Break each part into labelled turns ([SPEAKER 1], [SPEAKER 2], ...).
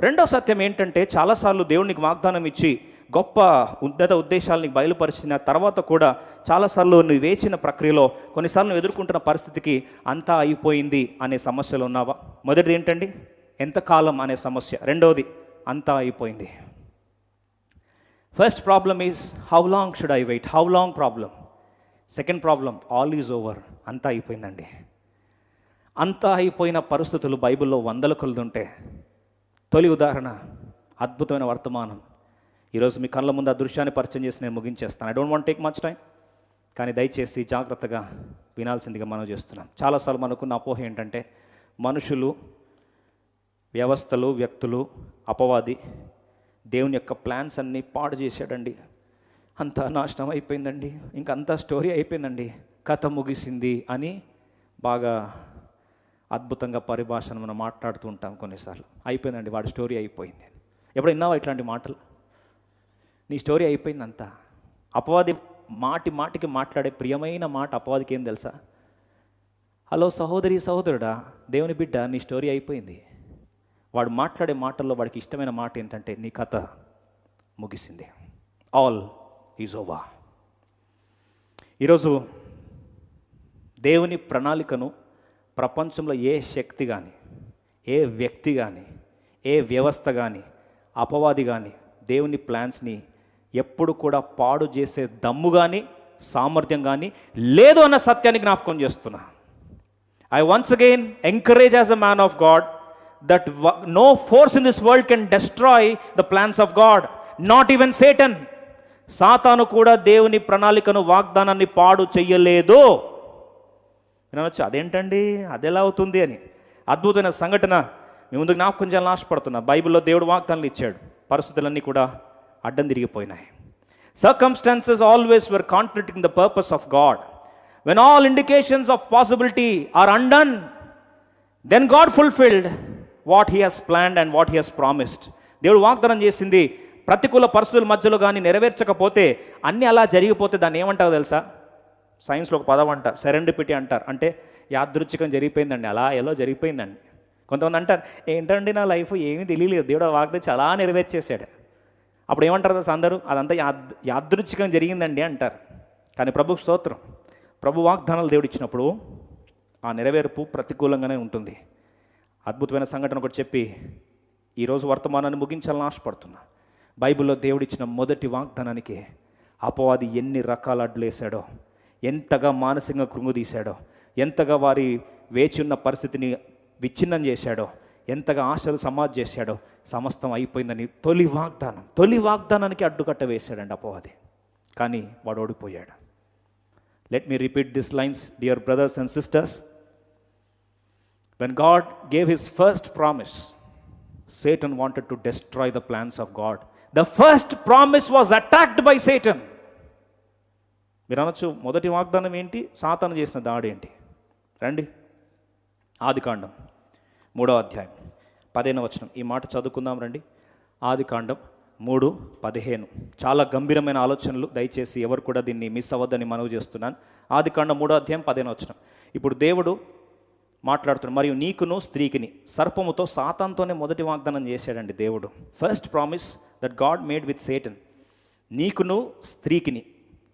[SPEAKER 1] రెండో సత్యం ఏంటంటే చాలాసార్లు దేవునికి వాగ్దానం ఇచ్చి గొప్ప ఉన్నత ఉద్దేశాలు నీకు బయలుపరిచిన తర్వాత కూడా చాలాసార్లు నువ్వు వేచిన ప్రక్రియలో కొన్నిసార్లు నువ్వు ఎదుర్కొంటున్న పరిస్థితికి అంతా అయిపోయింది అనే సమస్యలు ఉన్నావా? మొదటిది ఏంటండి? ఎంతకాలం అనే సమస్య. రెండవది అంతా అయిపోయింది. First problem is how long should I wait how long problem second problem all is over అంతా అయిపోయిందండి. అంతా అయిపోయిన పరిస్థితులు బైబిల్లో వందల కొలది తొలి ఉదాహరణ అద్భుతమైన వర్తమానం. ఈరోజు మీ కళ్ళ ముందు ఆ దృశ్యాన్ని పరిచయం చేసి నేను ముగించేస్తాను. I don't want take much time కానీ దయచేసి జాగ్రత్తగా వినాల్సిందిగా మనం చేస్తున్నాం చాలాసార్లు మనకున్న అపోహ ఏంటంటే మనుషులు వ్యవస్థలు వ్యక్తులు అపవాది దేవుని యొక్క ప్లాన్స్ అన్నీ పాడు చేశాడండి. అంతా నాశనం అయిపోయిందండి. ఇంకంతా స్టోరీ అయిపోయిందండి. కథ ముగిసింది అని బాగా అద్భుతంగా పరిభాషను మనం మాట్లాడుతూ ఉంటాం కొన్నిసార్లు. అయిపోయిందండి వాడి స్టోరీ అయిపోయింది. ఎప్పుడు విన్నావా ఇట్లాంటి మాటలు? నీ స్టోరీ అయిపోయిందంతా. అపవాది మాటి మాటికి మాట్లాడే ప్రియమైన మాట అపవాదికి ఏం తెలుసా? హలో సహోదరి సహోదరుడా దేవుని బిడ్డ నీ స్టోరీ అయిపోయింది. వాడు మాట్లాడే మాటల్లో వాడికి ఇష్టమైన మాట ఏంటంటే నీ కథ ముగిసింది. ఆల్ ఈజ్ ఓవా ఈరోజు దేవుని ప్రణాళికను ప్రపంచంలో ఏ శక్తి కానీ ఏ వ్యక్తి కానీ ఏ వ్యవస్థ కానీ అపవాది కానీ దేవుని ప్లాన్స్ని ఎప్పుడు కూడా పాడు చేసే దమ్ము కానీ సామర్థ్యం కానీ లేదు అన్న సత్యాన్ని జ్ఞాపకం చేస్తున్నా. I once again encourage as a man of God that no force in this world can destroy the plans of God not even Satan సాతాను కూడా దేవుని ప్రణాళికను వాగ్దానాన్ని పాడు చెయ్యలేదు. వినవచ్చు. అదేంటండి? అది ఎలా అవుతుంది అని. అద్భుతమైన సంఘటన మీ ముందు జ్ఞాపకం చేయాలని ఆశపడుతున్నా. బైబిల్లో దేవుడు వాగ్దానాలు ఇచ్చాడు. పరిస్థితులన్నీ కూడా అడ్డం తిరిగిపోయినాయి. Circumstances always were contradicting the purpose of God when all indications of possibility are undone then God fulfilled what he has planned and what he has promised దేవుడు వాగ్దానం చేసింది ప్రతికూల పరిస్థితుల మధ్యలో కానీ నెరవేర్చకపోతే అన్నీ అలా జరిగిపోతే దాన్ని ఏమంటారో తెలుసా? సైన్స్లో ఒక పదం అంటారు సెరెండిపిటీ అంటారు. అంటే యాదృచ్ఛికం జరిగిపోయిందండి. అలా ఎలా జరిగిపోయిందండి? కొంతమంది అంటారు ఏంటండి నా లైఫ్? ఏమీ తెలియలేదు. దేవుడు వాగ్దే వాగ్దానం చాలా నెరవేర్చేశాడు. అప్పుడు ఏమంటారు కదా అందరూ? అదంతా యాద్ యాదృచ్ఛికం జరిగిందండి అంటారు. కానీ ప్రభు స్తోత్రం ప్రభు వాగ్దానాలు దేవుడు ఇచ్చినప్పుడు ఆ నెరవేర్పు ప్రతికూలంగానే ఉంటుంది. అద్భుతమైన సంఘటన ఒకటి చెప్పి ఈరోజు వర్తమానాన్ని ముగించాలని ఆశపడుతున్నా. బైబిల్లో దేవుడిచ్చిన మొదటి వాగ్దానానికి అపవాది ఎన్ని రకాల అడ్లేశాడో ఎంతగా మానసికంగా కృంగుదీశాడో ఎంతగా వారి వేచి ఉన్న పరిస్థితిని విచ్ఛిన్నం చేశాడో ఎంతగా ఆశలు సమాధి చేశాడో సమస్తం అయిపోయిందని తొలి వాగ్దానం తొలి వాగ్దానానికి అడ్డుకట్ట వేశాడండి అపోవాది. కానీ వాడు ఓడిపోయాడు. Let me repeat this lines dear brothers and sisters when God gave his first promise Satan wanted to destroy the plans of God the first promise was attacked by Satan మీరు అనొచ్చు మొదటి వాగ్దానం ఏంటి? సాతాను చేసిన దాడి ఏంటి? రండి. ఆదికాండం మూడో అధ్యాయం పదిహేను వచనం. ఈ మాట చదువుకుందాం రండి. ఆదికాండం మూడు పదిహేను. చాలా గంభీరమైన ఆలోచనలు దయచేసి ఎవరు కూడా దీన్ని మిస్ అవ్వద్దని మనవి చేస్తున్నాను. ఆదికాండం మూడో అధ్యాయం పదిహేను వచనం. ఇప్పుడు దేవుడు మాట్లాడుతున్నాడు మరియు నీకును స్త్రీకిని సర్పముతో సాతాన్తోనే మొదటి వాగ్దానం చేశాడండి దేవుడు. First promise that God made with Satan నీకును స్త్రీకిని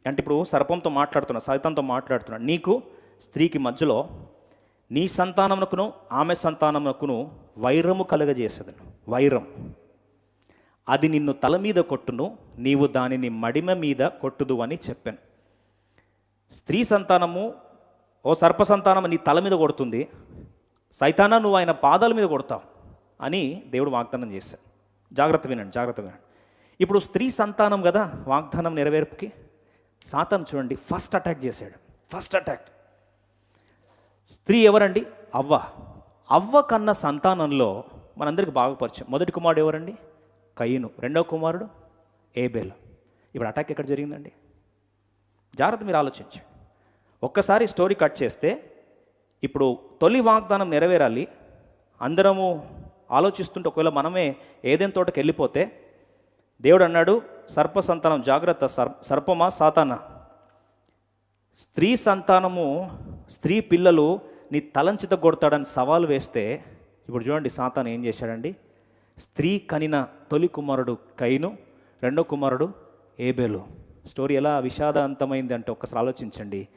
[SPEAKER 1] అంటే ఇప్పుడు సర్పంతో మాట్లాడుతున్నా సైతంతో మాట్లాడుతున్నాడు నీకు స్త్రీకి మధ్యలో నీ సంతానమునకును ఆమె సంతానమునకును వైరము కలుగజేసేదను వైరం. అది నిన్ను తల మీద కొట్టును నీవు దానిని మడిమ మీద కొట్టుదు అని చెప్పాను. స్త్రీ సంతానము ఓ సర్ప సంతానం నీ తల మీద కొడుతుంది సైతానా నువ్వు ఆయన పాదాల మీద కొడతావు అని దేవుడు వాగ్దానం చేశాడు. జాగ్రత్త వినండి జాగ్రత్త వినండి. ఇప్పుడు స్త్రీ సంతానం కదా వాగ్దానం నెరవేర్పుకి? సాతాను చూడండి ఫస్ట్ అటాక్ చేశాడు. ఫస్ట్ అటాక్ స్త్రీ ఎవరండి? అవ్వ. అవ్వ కన్న సంతానంలో మనందరికి బాగా పరిచయం. మొదటి కుమారుడు ఎవరండి? కయ్యను రెండవ కుమారుడు? ఏబేల్. ఇప్పుడు అటాక్ ఎక్కడ జరిగిందండి? జాగ్రత్త మీరు ఆలోచించండి. ఒక్కసారి స్టోరీ కట్ చేస్తే ఇప్పుడు తొలి వాగ్దానం నెరవేరాలి. అందరము ఆలోచిస్తుంటే ఒకవేళ మనమే ఏదైనా తోటకి వెళ్ళిపోతే దేవుడు అన్నాడు సర్ప సంతానం జాగ్రత్త సర్ సర్పమా సాతాన? స్త్రీ సంతానము స్త్రీ పిల్లలు నీ తలంచిత కొడతాడని సవాలు వేస్తే ఇప్పుడు చూడండి సాతాన ఏం చేశాడండి? స్త్రీ కనిన తొలి కుమారుడు కైను రెండో కుమారుడు ఏబేలు. స్టోరీ ఎలా విషాదాంతమైంది అంటే ఒక్కసారి ఆలోచించండి.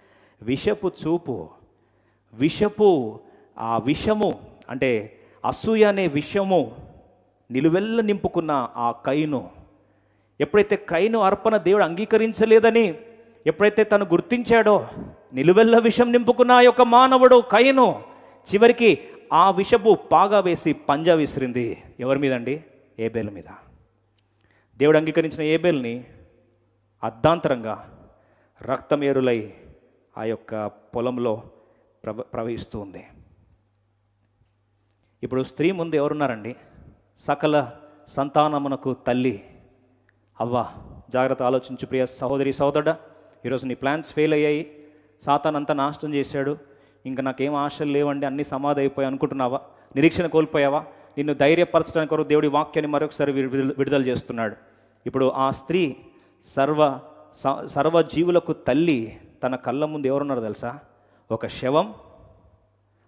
[SPEAKER 1] విషపు చూపు విషపు ఆ విషము అంటే అసూయ అనే విషము నిలువెల్ల నింపుకున్న ఆ కైను. ఎప్పుడైతే కైను అర్పణ దేవుడు అంగీకరించలేదని ఎప్పుడైతే తను గుర్తించాడో నిలువెల్ల విషం నింపుకున్న ఆ యొక్క మానవుడు కైను చివరికి ఆ విషపు పాగా వేసి పంజా విసిరింది. ఎవరి మీదండి? ఏబేల్ మీద. దేవుడు అంగీకరించిన ఏబేల్ని అర్ధాంతరంగా రక్తమేరులై ఆ యొక్క పొలంలో ప్రవ ప్రవహిస్తూ ఉంది. ఇప్పుడు స్త్రీ ముందు ఎవరున్నారండి? సకల సంతానమునకు తల్లి. అవ్వా జాగ్రత్త ఆలోచించు ప్రియ సహోదరి సహోదరుడా. ఈరోజు నీ ప్లాన్స్ ఫెయిల్ అయ్యాయి. సాతాన్ అంతా నాశనం చేశాడు. ఇంకా నాకేం ఆశలు లేవండి అన్నీ సమాధి అయిపోయాయి అనుకుంటున్నావా? నిరీక్షణ కోల్పోయావా? నిన్ను ధైర్యపరచడానికి కొరకు దేవుడి వాక్యాన్ని మరొకసారి విడుదల చేస్తున్నాడు. ఇప్పుడు ఆ స్త్రీ సర్వ స- సర్వ జీవులకు తల్లి తన కళ్ళ ముందు ఎవరున్నారు తెలుసా? ఒక శవం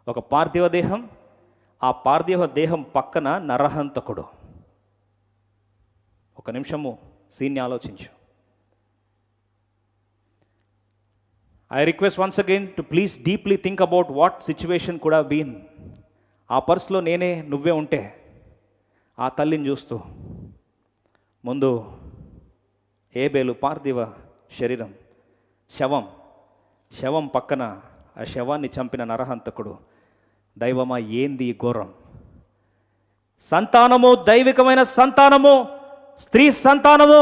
[SPEAKER 1] ఒక పార్థివ దేహం ఆ పార్థివ దేహం పక్కన నరహంతకుడు. ఒక నిమిషము. సీన్ని ఆలోచించు. I request once again to please deeply think about what situation కూడా బీన్ ఆ పర్స్లో నేనే నువ్వే ఉంటే ఆ తల్లిని చూస్తూ. ముందు ఏబేలు పార్థివ శరీరం శవం శవం పక్కన ఆ శవాన్ని చంపిన నరహంతకుడు దైవమా ఏంది ఘోరం? సంతానము దైవికమైన సంతానము స్త్రీ సంతానము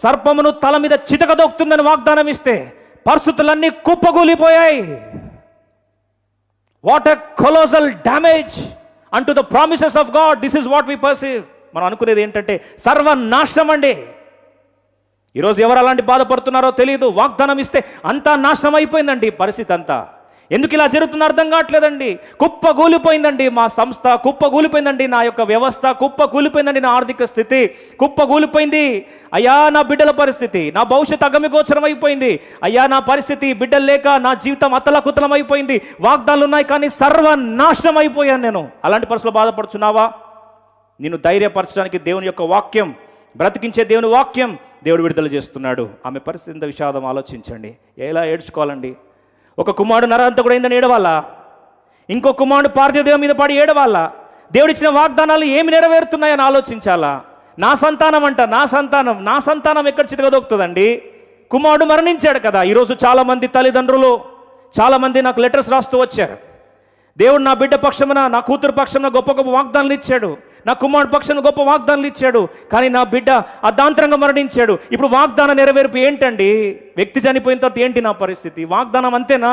[SPEAKER 1] సర్పమును తల మీద చితకదొక్కుతుందని వాగ్దానం ఇస్తే పరిస్థితులన్నీ కుప్పగూలిపోయాయి what a colossal damage unto the promises of God this is what we perceive మనం అనుకునేది ఏంటంటే సర్వనాశనం అండి. ఈరోజు ఎవరు అలాంటి బాధపడుతున్నారో తెలియదు. వాగ్దానం ఇస్తే అంతా నాశనం అయిపోయిందండి పరిస్థితి అంతా. ఎందుకు ఇలా జరుగుతుందో అర్థం కావట్లేదండి. కుప్ప కూలిపోయిందండి మా సంస్థ కుప్ప కూలిపోయిందండి నా యొక్క వ్యవస్థ కుప్ప కూలిపోయిందండి నా ఆర్థిక స్థితి కుప్ప కూలిపోయింది. అయ్యా నా బిడ్డల పరిస్థితి నా భవిష్యత్ అగమిగోచరం అయిపోయింది. అయ్యా నా పరిస్థితి బిడ్డలు లేక నా జీవితం అతలకుతలం అయిపోయింది. వాగ్దానాలు ఉన్నాయి కానీ సర్వనాశనం అయిపోయాను నేను. అలాంటి పరిస్థితుల్లో బాధపడుచున్నావా? నిన్ను ధైర్యపరచడానికి దేవుని యొక్క వాక్యం బ్రతికించే దేవుని వాక్యం దేవుడు విడుదల చేస్తున్నాడు. ఆమె పరిస్థితి ఇంత విషాదం ఆలోచించండి. ఎలా ఏడ్చుకోవాలండి? ఒక కుమారుడు నరహంతకుడు అయిందని ఏడవాలా? ఇంకో కుమారుడు పార్థదేవం మీద పడి ఏడవాలా? దేవుడిచ్చిన వాగ్దానాలు ఏమి నెరవేరుతున్నాయని ఆలోచించాలా? నా సంతానం అంట నా సంతానం నా సంతానం ఎక్కడ చితకదొక్కుతుందండి కుమారుడు మరణించాడు కదా. ఈరోజు చాలామంది తల్లిదండ్రులు చాలామంది నాకు లెటర్స్ రాస్తూ వచ్చారు. దేవుడు నా బిడ్డ పక్షమున నా కూతురు పక్షమున గొప్ప గొప్ప వాగ్దానాలు ఇచ్చాడు. నా కుమారుడు పక్షాన గొప్ప వాగ్దానాలు ఇచ్చాడు కానీ నా బిడ్డ అర్ధాంతరంగా మరణించాడు. ఇప్పుడు వాగ్దాన నెరవేర్పు ఏంటండి? వ్యక్తి చనిపోయిన తర్వాత ఏంటి నా పరిస్థితి? వాగ్దానం అంతేనా?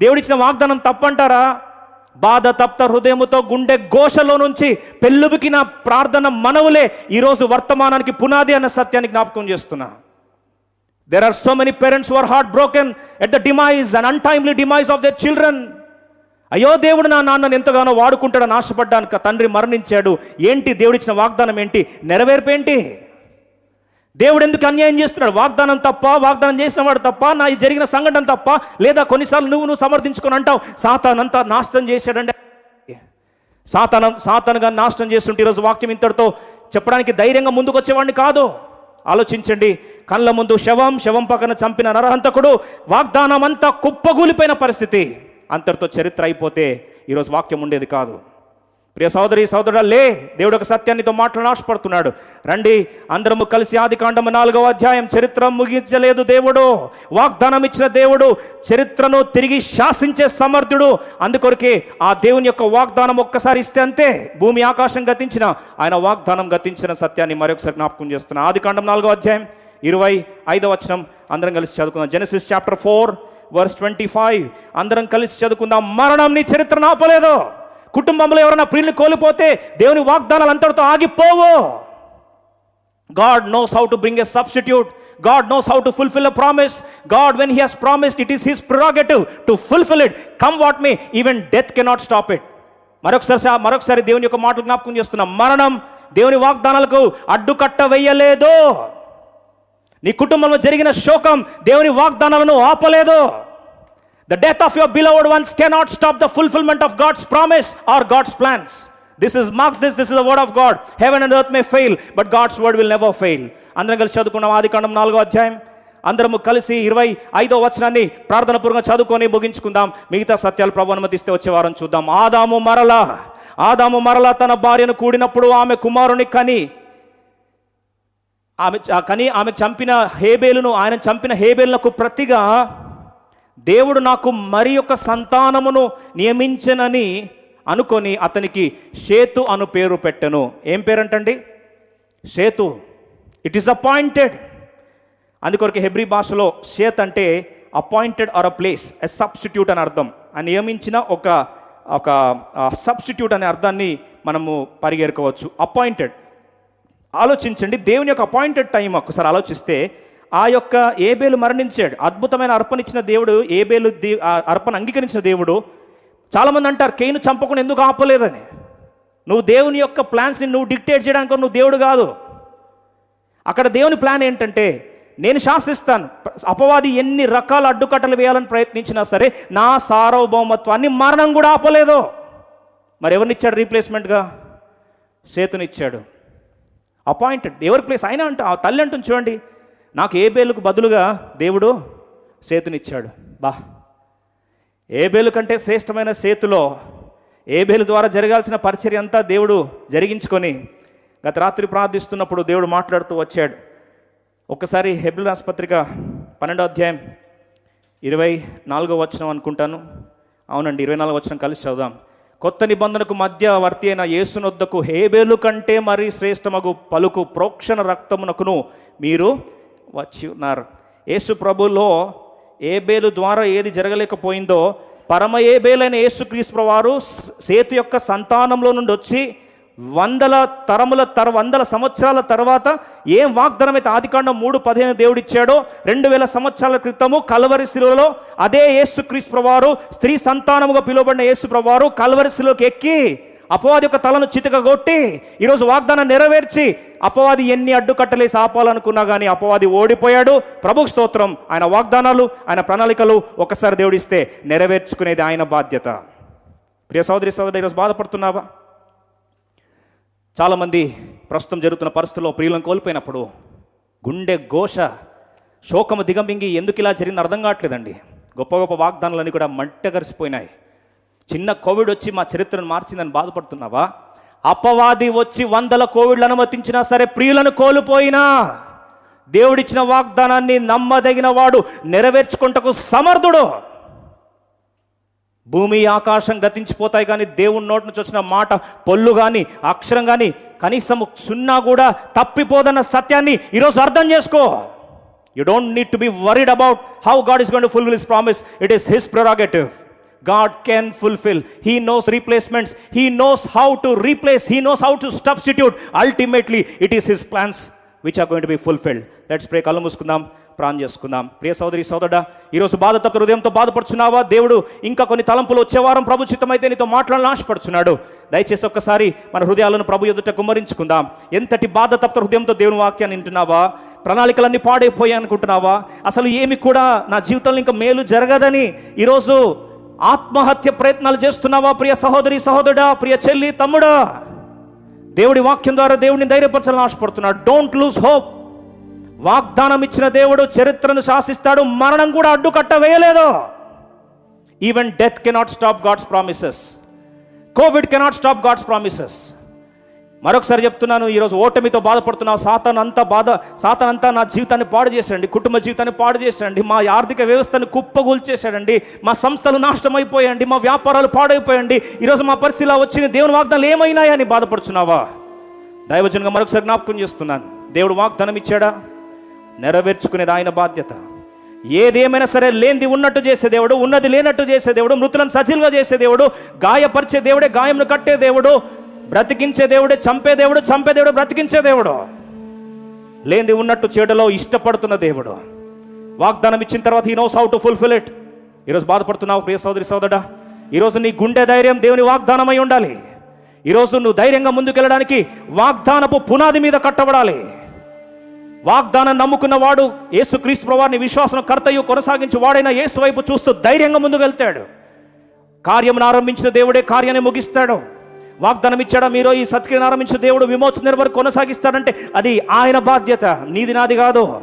[SPEAKER 1] దేవుడిచ్చిన వాగ్దానం తప్పంటారా? బాధ తప్త హృదయముతో గుండె ఘోషలో నుంచి పెళ్ళుబికి నా ప్రార్థన మనవులే ఈరోజు వర్తమానానికి పునాది అన్న సత్యాన్ని జ్ఞాపకం చేస్తున్నా. There are so many parents were heart broken at the demise and untimely demise of their children అయ్యో దేవుడు నా నాన్నను ఎంతగానో వాడుకుంటాడని ఆశపడ్డాను తండ్రి మరణించాడు. ఏంటి దేవుడిచ్చిన వాగ్దానం ఏంటి? నెరవేర్పు ఏంటి దేవుడు ఎందుకు అన్యాయం చేస్తున్నాడు? వాగ్దానం తప్ప వాగ్దానం చేసిన వాడు తప్ప నా జరిగిన సంఘటన తప్ప లేదా కొన్నిసార్లు నువ్వు నువ్వు సమర్థించుకొని అంటావు సాతానంతా నాశనం చేశాడండి సాతానం సాతానుగా నాశనం చేస్తుంటే ఈరోజు వాక్యం ఇంతటితో చెప్పడానికి ధైర్యంగా ముందుకు వచ్చేవాడిని కాదు. ఆలోచించండి. కళ్ళ ముందు శవం శవం పక్కన చంపిన నరహంతకుడు వాగ్దానం అంతా కుప్పగూలిపోయిన పరిస్థితి. అంతటితో చరిత్ర అయిపోతే ఈరోజు వాక్యం ఉండేది కాదు. ప్రియ సోదరి సోదరుడా లే దేవుడు ఒక సత్యాన్నితో మాట్లాడి ఆశపడుతున్నాడు రండి అందరము కలిసి ఆది కాండము నాలుగవ అధ్యాయం చరిత్ర ముగించలేదు దేవుడు. వాగ్దానం ఇచ్చిన దేవుడు చరిత్రను తిరిగి శాసించే సమర్థుడు. అందుకొరకే ఆ దేవుని యొక్క వాగ్దానం ఒక్కసారి ఇస్తే అంతే. భూమి ఆకాశం గతించిన ఆయన వాగ్దానం గతించిన సత్యాన్ని మరొకసారి జ్ఞాపకం చేస్తున్నా. ఆది కాండం నాలుగో అధ్యాయం ఇరవై ఐదవ వచనం అందరం కలిసి చదువుకుందాం. Genesis chapter four verse twenty five. అందరం కలిసి చదువుకుందాం. మరణం నీ చరిత్ర ఆపలేదు కుటుంబంలో ఎవరైనా ప్రియులు కోల్పోతే దేవుని వాగ్దానాలు అంతటితో ఆగిపోవు. God knows how to bring a substitute God knows how to fulfil a promise God when he has promised it is his prerogative to fulfil it come what may even death cannot stop it మరొకసారి మరొకసారి దేవుని యొక్క మాటలు జ్ఞాపకం చేస్తున్నాం. మరణం దేవుని వాగ్దానాలకు అడ్డుకట్ట వేయలేదు. నీ కుటుంబంలో జరిగిన శోకం దేవుని వాగ్దానాలను ఆపలేదు. The death of your beloved ones cannot stop the fulfilment of God's promise or God's plans this is mark this this is the word of God heaven and earth may fail but God's word will never fail అందరం కలిసి చదువుకున్నాం ఆది కాండం నాలుగో అధ్యాయం. అందరము కలిసి ఇరవై ఐదో వచనాన్ని ప్రార్థనపూర్వకంగా చదువుకొని ముగించుకుందాం. మిగతా సత్యాలు ప్రభు అనుమతిస్తే వచ్చే వారం చూద్దాం. ఆదాము మరలా ఆదాము మరలా తన భార్యను కూడినప్పుడు ఆమె కుమారుని కని ఆమె కానీ ఆమె చంపిన హేబేలును ఆయన చంపిన హేబేలునకు ప్రతిగా దేవుడు నాకు మరి యొక్క సంతానమును నియమించనని అనుకొని అతనికి షేతు అను పేరు పెట్టెను. ఏం పేరంటండి? షేతు. ఇట్ ఈస్ అపాయింటెడ్ అందుకొరకు హెబ్రి భాషలో షేత్ అంటే appointed or a place a substitute అని అర్థం. ఆ నియమించిన ఒక ఒక సబ్స్టిట్యూట్ అనే అర్థాన్ని మనము పరిగెరుకోవచ్చు. అపాయింటెడ్ ఆలోచించండి. దేవుని యొక్క అపాయింటెడ్ టైం ఒకసారి ఆలోచిస్తే ఆ యొక్క ఏబేలు మరణించాడు. అద్భుతమైన అర్పణ ఇచ్చిన దేవుడు ఏబేలు దే అర్పణ అంగీకరించిన దేవుడు చాలామంది అంటారు కేను చంపకుండా ఎందుకు ఆపలేదని? నువ్వు దేవుని యొక్క ప్లాన్స్ని నువ్వు డిక్టేట్ చేయడానికి నువ్వు దేవుడు కాదు. అక్కడ దేవుని ప్లాన్ ఏంటంటే నేను శాసిస్తాను. అపవాది ఎన్ని రకాల అడ్డుకట్టలు వేయాలని ప్రయత్నించినా సరే నా సార్వభౌమత్వాన్ని మరణం కూడా ఆపలేదు. మరి ఎవరినిచ్చాడు రీప్లేస్మెంట్గా సేతునిచ్చాడు అపాయింటెడ్. ఎవరి ప్లేస్ ఆయన అంట ఆ తల్లి అంటుంది చూడండి. నాకు ఏబేలుకు బదులుగా దేవుడు సేతునిచ్చాడు. బా. ఏబేలు కంటే శ్రేష్టమైన సేతులో ఏబేలు ద్వారా జరగాల్సిన పరిచర్య అంతా దేవుడు జరిగించుకొని గత రాత్రి ప్రార్థిస్తున్నప్పుడు దేవుడు మాట్లాడుతూ వచ్చాడు. ఒక్కసారి హెబిల్ ఆసుపత్రిక పన్నెండో అధ్యాయం ఇరవై నాలుగో వచనం అనుకుంటాను. అవునండి ఇరవై నాలుగో వచనం కలిసి చదుదాం కొత్త నిబంధనకు మధ్యవర్తి అయిన యేసునొద్దకు హేబేలు కంటే మరీ శ్రేష్టమగు పలుకు ప్రోక్షణ రక్తమునకును మీరు వచ్చి ఉన్నారు. యేసు ప్రభులో ఏబేలు ద్వారా ఏది జరగలేకపోయిందో పరమ ఏబేలైన యేసుక్రీస్తు వారు సేతు యొక్క సంతానంలో నుండి వచ్చి వందల తరముల తర వందల సంవత్సరాల తర్వాత ఏం వాగ్దానం అయితే ఆదికాండం మూడు పదిహేను దేవుడిచ్చాడో రెండు వేల సంవత్సరాల క్రితము కలవరి శిలువలో అదే యేసు ప్రభువారు స్త్రీ సంతానముగా పిలువబడిన యేసు ప్రభువారు కలవరి శిలువకి ఎక్కి అపవాది యొక్క తలను చితక కొట్టి ఈరోజు వాగ్దానం నెరవేర్చి అపవాది ఎన్ని అడ్డుకట్టలేసి ఆపాలనుకున్నా కానీ అపవాది ఓడిపోయాడు. ప్రభు స్తోత్రం. ఆయన వాగ్దానాలు ఆయన ప్రణాళికలు ఒకసారి దేవుడిస్తే నెరవేర్చుకునేది ఆయన బాధ్యత. ప్రియ సోదరి సోదరి ఈరోజు బాధపడుతున్నావా? చాలామంది ప్రస్తుతం జరుగుతున్న పరిస్థితుల్లో ప్రియులను కోల్పోయినప్పుడు గుండె ఘోష శోకము దిగమింగి ఎందుకు ఇలా జరిగింది అర్థం కావట్లేదండి. గొప్ప గొప్ప వాగ్దానాలన్నీ కూడా మంటగరిసిపోయినాయి. చిన్న కోవిడ్ వచ్చి మా చరిత్రను మార్చిందని బాధపడుతున్నావా? అపవాది వచ్చి వందల కోవిడ్లు అనుమతించినా సరే ప్రియులను కోల్పోయినా. దేవుడిచ్చిన వాగ్దానాన్ని నమ్మదగిన వాడు నెరవేర్చుకుంటకు సమర్థుడు. భూమి ఆకాశం గతించిపోతాయి కానీ దేవుని నోటి నుంచి వచ్చిన మాట పొల్లు కానీ అక్షరం కానీ కనీసం సున్నా కూడా తప్పిపోదన్న సత్యాన్ని ఈరోజు అర్థం చేసుకో. You don't need to be worried about how God is gonna fulfil his promise it is his prerogative God can fulfil he knows replacements he knows how to replace he knows how to substitute ultimately it is his plans which are going to be fulfilled let's pray కళ్ళు మూసుకుందాం. ప్రాణం చేసుకుందాం. ప్రియ సోదరి సోదరుడా ఈరోజు బాధతప్త హృదయంతో బాధపడుచున్నావా? దేవుడు ఇంకా కొన్ని తలంపులు వచ్చేవారం ప్రభు చిత్తమైతే నీతో మాట్లాడాలని ఆశపడుచున్నాడు. దయచేసి ఒక్కసారి మన హృదయాలను ప్రభు ఎదుట కుమ్మరించుకుందాం. ఎంతటి బాధ తప్త హృదయంతో దేవుని వాక్యాన్ని వింటున్నావా? ప్రణాళికలన్నీ పాడైపోయాయి అనుకుంటున్నావా? అసలు ఏమి కూడా నా జీవితంలో ఇంకా మేలు జరగదని ఈరోజు ఆత్మహత్య ప్రయత్నాలు చేస్తున్నావా? ప్రియ సహోదరి సహోదరుడా ప్రియ చెల్లి తమ్ముడా? దేవుడి వాక్యం ద్వారా దేవుడిని ధైర్యపరచాలని ఆశపడుతున్నాడు. డోంట్ లూజ్ హోప్ వాగ్దానం ఇచ్చిన దేవుడు చరిత్రను శాసిస్తాడు మరణం కూడా అడ్డుకట్ట వేయలేదు. Even death cannot stop God's promises Covid cannot stop God's promises మరొకసారి చెప్తున్నాను ఈరోజు ఓటమితో బాధపడుతున్నా సాతాన్ అంతా బాధ సాతాన్ అంతా నా జీవితాన్ని పాడు చేశాడండి కుటుంబ జీవితాన్ని పాడు చేశాడండి మా ఆర్థిక వ్యవస్థను కుప్పగూల్చేశాడండి మా సంస్థలు నాశనం అయిపోయాయండి మా వ్యాపారాలు పాడైపోయాయండి ఈరోజు మా పరిస్థితి ఇలా వచ్చింది దేవుని వాగ్దానాలు ఏమైనాయని బాధపడుతున్నావా దైవజనంగా మరొకసారి జ్ఞాపకం చేస్తున్నాను దేవుడు వాగ్దానం ఇచ్చాడా నెరవేర్చుకునేది ఆయన బాధ్యత. ఏదేమైనా సరే లేనిది ఉన్నట్టు చేసే దేవుడు ఉన్నది లేనట్టు చేసే దేవుడు మృతులను సజీలుగా చేసే దేవుడు గాయపరిచే దేవుడే గాయంను కట్టే దేవుడు బ్రతికించే దేవుడే చంపే దేవుడు చంపే దేవుడు బ్రతికించే దేవుడు. లేనిది ఉన్నట్టు చెడులో ఇష్టపడుతున్న దేవుడు. వాగ్దానం ఇచ్చిన తర్వాత he knows how to fulfil it ఈరోజు బాధపడుతున్నావు ప్రియ సోదరి సోదరుడా. ఈరోజు నీ గుండె ధైర్యం దేవుని వాగ్దానమై ఉండాలి. ఈరోజు నువ్వు ధైర్యంగా ముందుకెళ్ళడానికి వాగ్దానపు పునాది మీద కట్టబడాలి. వాగ్దానం నమ్ముకున్న వాడు యేసుక్రీస్తు ప్రభువారిని విశ్వాసం కర్తయ్య కొనసాగించి వాడైన యేసు వైపు చూస్తూ ధైర్యంగా ముందుకు వెళ్తాడు. కార్యం ఆరంభించిన దేవుడే కార్యాన్ని ముగిస్తాడు. వాగ్దానం ఇచ్చాడా? మీరు ఈ సత్క్రియను ఆరంభించిన దేవుడు విమోచన వరకు కొనసాగిస్తాడంటే అది ఆయన బాధ్యత నీది నాది కాదు.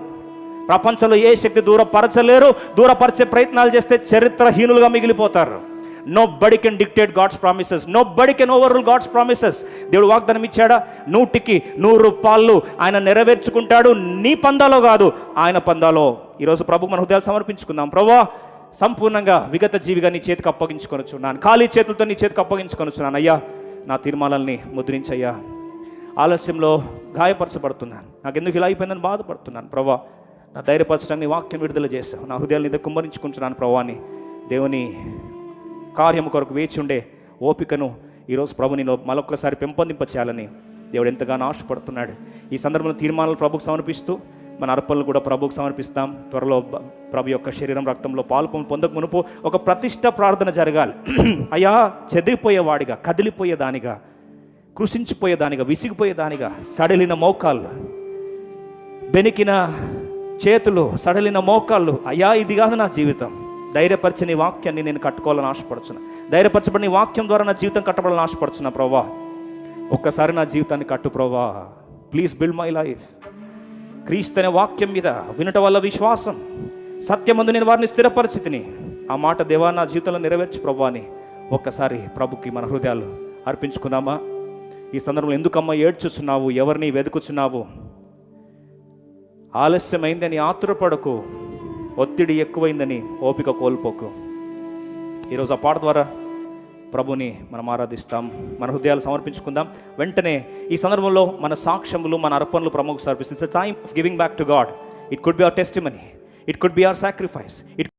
[SPEAKER 1] ప్రపంచంలో ఏ శక్తి దూరపరచలేరు దూరపరిచే ప్రయత్నాలు చేస్తే చరిత్రహీనులుగా మిగిలిపోతారు. Nobody can dictate God's promises nobody can overrule God's promises దేవుడు వాగ్దానం ఇచ్చాడా? నూటికి నూరు పాళ్ళు ఆయన నెరవేర్చుకుంటాడు. నీ పందాలో కాదు ఆయన పందాలో. ఈరోజు ప్రభు మన హృదయాలు సమర్పించుకుందాం. ప్రభా సంపూర్ణంగా విగత జీవిగా నీ చేతికి అప్పగించుకొనొచ్చున్నాను ఖాళీ చేతులతో నీ చేతికి అప్పగించుకొనొచ్చున్నాను అయ్యా నా తీర్మానాలని ముద్రించయ్యా. ఆలస్యంలో గాయపరచబడుతున్నాను. నాకు ఎందుకు ఇలా అయిపోయిందని బాధపడుతున్నాను. ప్రభా నా ధైర్యపరచడానికి వాక్యం విడుదల చేశాను నా హృదయాన్ని ఇదే కుమ్మరించుకుంటున్నాను. ప్రభాని దేవుని కార్యము కొరకు వేచి ఉండే ఓపికను ఈరోజు ప్రభు నేను మరొకసారి పెంపొందింప చేయాలని దేవుడు ఎంతగానో ఆశపడుతున్నాడు. ఈ సందర్భంలో తీర్మానాలు ప్రభుకు సమర్పిస్తూ మన అర్పణలు కూడా ప్రభుకు సమర్పిస్తాం. త్వరలో ప్రభు యొక్క శరీరం రక్తంలో పాలు పొందక మునుపు ఒక ప్రతిష్ట ప్రార్థన జరగాలి. అయ్యా చెదిరిపోయేవాడిగా కదిలిపోయేదానిగా కృషించిపోయేదానిగా విసిగిపోయేదానిగా సడలిన మోకాళ్ళు బెనికిన చేతులు సడలిన మోకాళ్ళు అయ్యా ఇది కాదు నా జీవితం. ధైర్యపరిచిన నీ వాక్యాన్ని నేను కట్టుకోవాలని ఆశపడుచున్నా. ధైర్యపరచబడిన నీ వాక్యం ద్వారా నా జీవితం కట్టబడాలని ఆశపడుచున్నా ప్రభా ఒక్కసారి నా జీవితాన్ని కట్టు ప్రభా ప్లీజ్ బిల్డ్ మై లైఫ్ క్రీస్తు అనే వాక్యం మీద వినటం వల్ల విశ్వాసం. సత్యమందు నేను వారిని స్థిరపరిచితిని. ఆ మాట దేవా నా జీవితంలో నెరవేర్చు ప్రభా అని ఒక్కసారి ప్రభుకి మన హృదయాలు అర్పించుకుందామా? ఈ సందర్భంలో ఎందుకమ్మా ఏడ్చుచున్నావు? ఎవరిని వెతుకుచున్నావు? ఆలస్యమైందని ఆతురపడకు. ఒత్తిడి ఎక్కువైందని ఓపిక కోల్పోకు. ఈరోజు ఆ పాట ద్వారా ప్రభుని మనం ఆరాధిస్తాం. మన హృదయాలు సమర్పించుకుందాం. వెంటనే ఈ సందర్భంలో మన సాక్ష్యములు మన అర్పణలు ప్రముఖ service it's time of giving back to God it could be our testimony it could be our sacrifice it